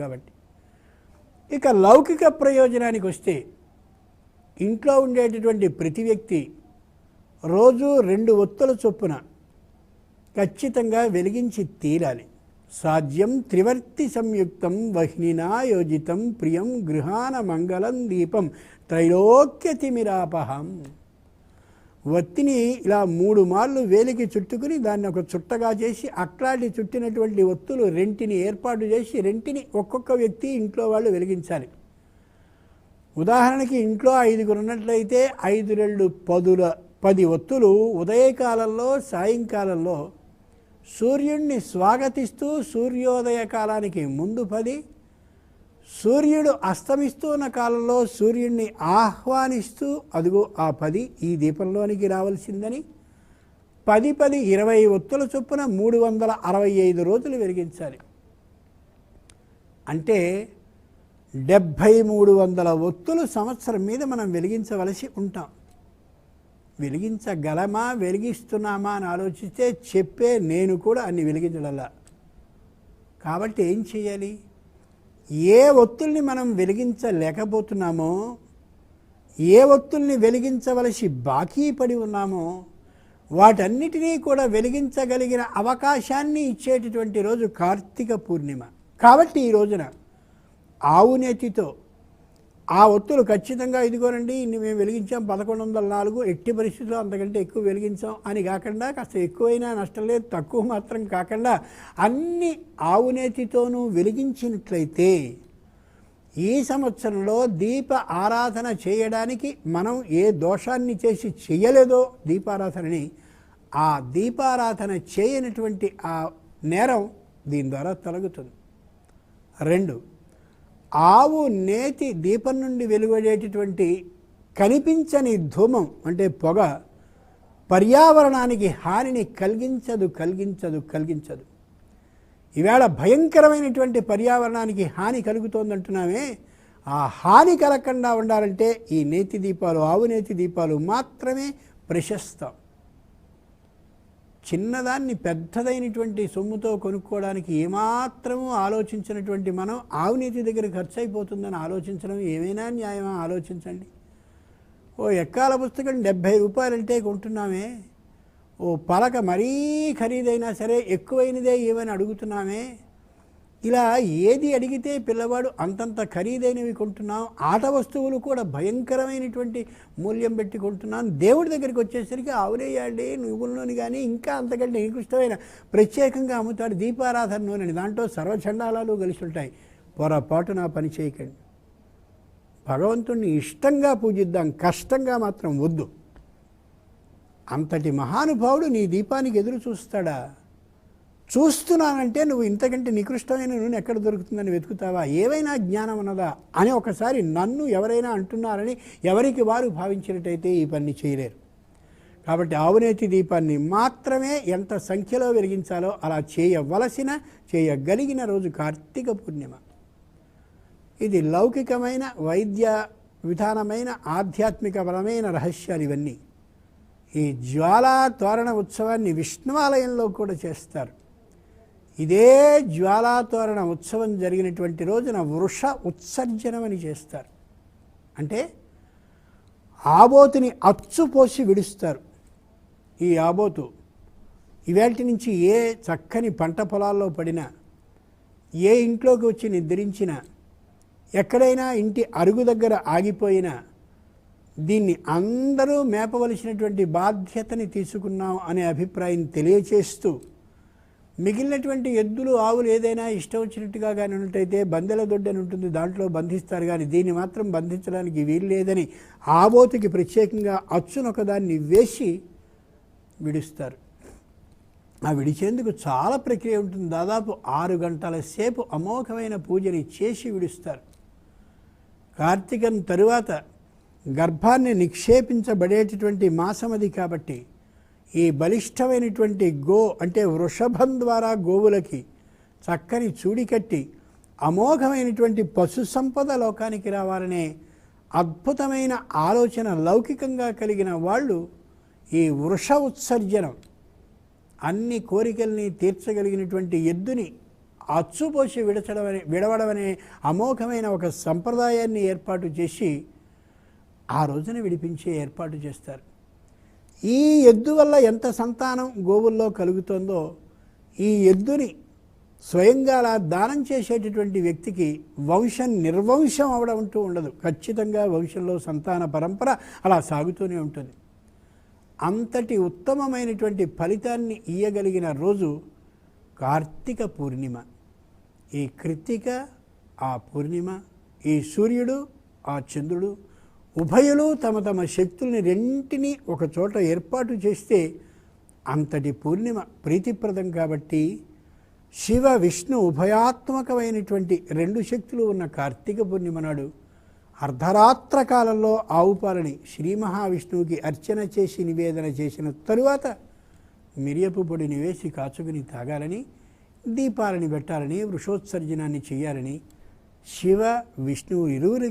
కాబట్టి. ఇక లౌకిక ప్రయోజనానికి వస్తే ఇంట్లో ఉండేటటువంటి ప్రతి వ్యక్తి రోజు రెండు ఒత్తుల చొప్పున ఖచ్చితంగా వెలిగించి తీరాలి సాధ్యం త్రివర్తి సంయుక్తం వహ్నినా యోజితం ప్రియం గృహాన మంగళం దీపం త్రైలోక్యతిమిరాపహం వత్తిని ఇలా మూడు మార్లు వేలికి చుట్టుకుని దాన్ని ఒక చుట్టగా చేసి అట్లాంటి చుట్టినటువంటి ఒత్తులు రెంటిని ఏర్పాటు చేసి రెంటిని ఒక్కొక్క వ్యక్తి ఇంట్లో వాళ్ళు వెలిగించాలి. ఉదాహరణకి ఇంట్లో ఐదుగురు ఉన్నట్లయితే ఐదు రెండు పదుల పది ఒత్తులు ఉదయకాలంలో సాయంకాలంలో సూర్యుడిని స్వాగతిస్తూ సూర్యోదయ కాలానికి ముందు పది సూర్యుడు అస్తమిస్తున్న కాలంలో సూర్యుడిని ఆహ్వానిస్తూ అదిగో ఆ పది ఈ దీపంలోనికి రావాల్సిందని పది పది ఇరవై ఒత్తుల చొప్పున మూడు వందల అరవై ఐదు రోజులు వెలిగించాలి. అంటే డెబ్భై మూడు వందల ఒత్తులు సంవత్సరం మీద మనం వెలిగించవలసి ఉంటాం. వెలిగించగలమా వెలిగిస్తున్నామా అని ఆలోచిస్తే చెప్పే నేను కూడా అన్ని వెలిగించడల్లా కాబట్టి ఏం చేయాలి? ఏ ఒత్తుల్ని మనం వెలిగించలేకపోతున్నామో ఏ ఒత్తుల్ని వెలిగించవలసి బాకీ పడి ఉన్నామో వాటన్నిటినీ కూడా వెలిగించగలిగిన అవకాశాన్ని ఇచ్చేటటువంటి రోజు కార్తీక పూర్ణిమ. కాబట్టి ఈ రోజున ఆవునేతితో ఆ ఒత్తులు ఖచ్చితంగా ఇదిగోనండి ఇన్ని మేము వెలిగించాం పదకొండు వందల నాలుగు ఎట్టి పరిస్థితుల్లో అంతకంటే ఎక్కువ వెలిగించాం అని కాకుండా కాస్త ఎక్కువైనా నష్టం లేదు తక్కువ మాత్రం కాకుండా అన్ని ఆవునేతితోనూ వెలిగించినట్లయితే ఈ సంవత్సరంలో దీప ఆరాధన చేయడానికి మనం ఏ దోషాన్ని చేసి చేయలేదో దీపారాధనని ఆ దీపారాధన చేయనటువంటి ఆ నేరం దీని ద్వారా తొలగుతుంది. రెండు ఆవు నేతి దీపం నుండి వెలువడేటటువంటి కనిపించని ధూమం అంటే పొగ పర్యావరణానికి హానిని కలిగించదు కలిగించదు కలిగించదు. ఈవేళ భయంకరమైనటువంటి పర్యావరణానికి హాని కలుగుతోందంటున్నామే. ఆ హాని కలగకుండా ఉండాలంటే ఈ నేతి దీపాలు ఆవు నేతి దీపాలు మాత్రమే ప్రశస్తం. చిన్నదాన్ని పెద్దదైనటువంటి సొమ్ముతో కొనుక్కోవడానికి ఏమాత్రము ఆలోచించినటువంటి మనం ఆవునీతి దగ్గర ఖర్చు అయిపోతుందని ఆలోచించడం ఏమైనా న్యాయమా? ఆలోచించండి. ఓ ఎక్కాల పుస్తకం డెబ్భై రూపాయలంటే కొంటున్నామే. ఓ పలక మరీ ఖరీదైనా సరే ఎక్కువైనదే ఏమని అడుగుతున్నామే? ఇలా ఏది అడిగితే పిల్లవాడు అంతంత ఖరీదైనవి కొంటున్నాం ఆట వస్తువులు కూడా భయంకరమైనటువంటి మూల్యం పెట్టి కొంటున్నాం దేవుడి దగ్గరికి వచ్చేసరికి ఆవులేయాడి నువ్వుల నూనె కానీ ఇంకా అంతకంటే నికృష్టమైన ప్రత్యేకంగా అమ్ముతాడు దీపారాధన నూనెని. దాంట్లో సర్వచండాలాలు కలిసి ఉంటాయి. పొరపాటు నా పని చేయకండి. భగవంతుణ్ణి ఇష్టంగా పూజిద్దాం కష్టంగా మాత్రం వద్దు. అంతటి మహానుభావుడు నీ దీపానికి ఎదురు చూస్తాడా? చూస్తున్నానంటే నువ్వు ఇంతకంటే నికృష్టమైన నూనె ఎక్కడ దొరుకుతుందని వెతుకుతావా? ఏవైనా జ్ఞానం ఉన్నదా? అని ఒకసారి నన్ను ఎవరైనా అంటున్నారని ఎవరికి వారు భావించినట్టయితే ఈ పని చేయలేరు. కాబట్టి ఆవునేతి దీపాన్ని మాత్రమే ఎంత సంఖ్యలో వెలిగించాలో అలా చేయవలసిన చేయగలిగిన రోజు కార్తీక పూర్ణిమ. ఇది లౌకికమైన వైద్య విధానమైన ఆధ్యాత్మికపరమైన రహస్యాలు ఇవన్నీ. ఈ జ్వాలా తోరణ ఉత్సవాన్ని విష్ణువాలయంలో కూడా చేస్తారు. ఇదే జ్వాలా తోరణ ఉత్సవం జరిగినటువంటి రోజున వృష ఉత్సర్జనం అని చేస్తారు. అంటే ఆబోతుని అచ్చు పోసి విడుస్తారు. ఈ ఆబోతు ఇవాటి నుంచి ఏ చక్కని పంట పొలాల్లో పడినా ఏ ఇంట్లోకి వచ్చి నిద్రించినా ఎక్కడైనా ఇంటి అరుగు దగ్గర ఆగిపోయినా దీన్ని అందరూ మేపవలసినటువంటి బాధ్యతని తీసుకున్నాం అనే అభిప్రాయం తెలియచేస్తూ మిగిలినటువంటి ఎద్దులు ఆవులు ఏదైనా ఇష్టం వచ్చినట్టుగా కానీ ఉన్నట్టయితే బందెల దొడ్డని ఉంటుంది దాంట్లో బంధిస్తారు. కానీ దీన్ని మాత్రం బంధించడానికి వీలు లేదని ఆబోతికి ప్రత్యేకంగా అచ్చునొకదాన్ని వేసి విడుస్తారు. ఆ విడిచేందుకు చాలా ప్రక్రియ ఉంటుంది. దాదాపు ఆరు గంటల సేపు అమోఘమైన పూజని చేసి విడుస్తారు. కార్తీకం తరువాత గర్భాన్ని నిక్షేపించబడేటటువంటి మాసమది కాబట్టి ఈ బలిష్టమైనటువంటి గో అంటే వృషభం ద్వారా గోవులకి చక్కని చూడి కట్టి అమోఘమైనటువంటి పశు సంపద లోకానికి రావాలనే అద్భుతమైన ఆలోచన లౌకికంగా కలిగిన వాళ్ళు ఈ వృష ఉత్సర్జనం అన్ని కోరికల్ని తీర్చగలిగినటువంటి ఎద్దుని అచ్చుపోసి విడచడం అనే విడవడం అనే అమోఘమైన ఒక సంప్రదాయాన్ని ఏర్పాటు చేసి ఆ రోజున విడిపించే ఏర్పాటు చేస్తారు. ఈ ఎద్దు వల్ల ఎంత సంతానం గోవుల్లో కలుగుతుందో ఈ ఎద్దుని స్వయంగా అలా దానం చేసేటటువంటి వ్యక్తికి వంశం నిర్వంశం అవడం అంటూ ఉండదు. ఖచ్చితంగా వంశంలో సంతాన పరంపర అలా సాగుతూనే ఉంటుంది. అంతటి ఉత్తమమైనటువంటి ఫలితాన్ని ఇయ్యగలిగిన రోజు కార్తీక పూర్ణిమ. ఈ కృత్తిక ఆ పూర్ణిమ ఈ సూర్యుడు ఆ చంద్రుడు ఉభయులు తమ తమ శక్తుల్ని రెంటిని ఒక చోట ఏర్పాటు చేస్తే అంతటి పూర్ణిమ ప్రీతిప్రదం కాబట్టి శివ విష్ణు ఉభయాత్మకమైనటువంటి రెండు శక్తులు ఉన్న కార్తీక పూర్ణిమ నాడు అర్ధరాత్ర కాలంలో ఆవు పాలని శ్రీ మహావిష్ణువుకి అర్చన చేసి నివేదన చేసిన తరువాత మిరియపు పొడిని వేసి కాచుకుని తాగాలని దీపాలని పెట్టాలని వృషోత్సర్జనాన్ని చేయాలని శివ విష్ణువు ఇరువురి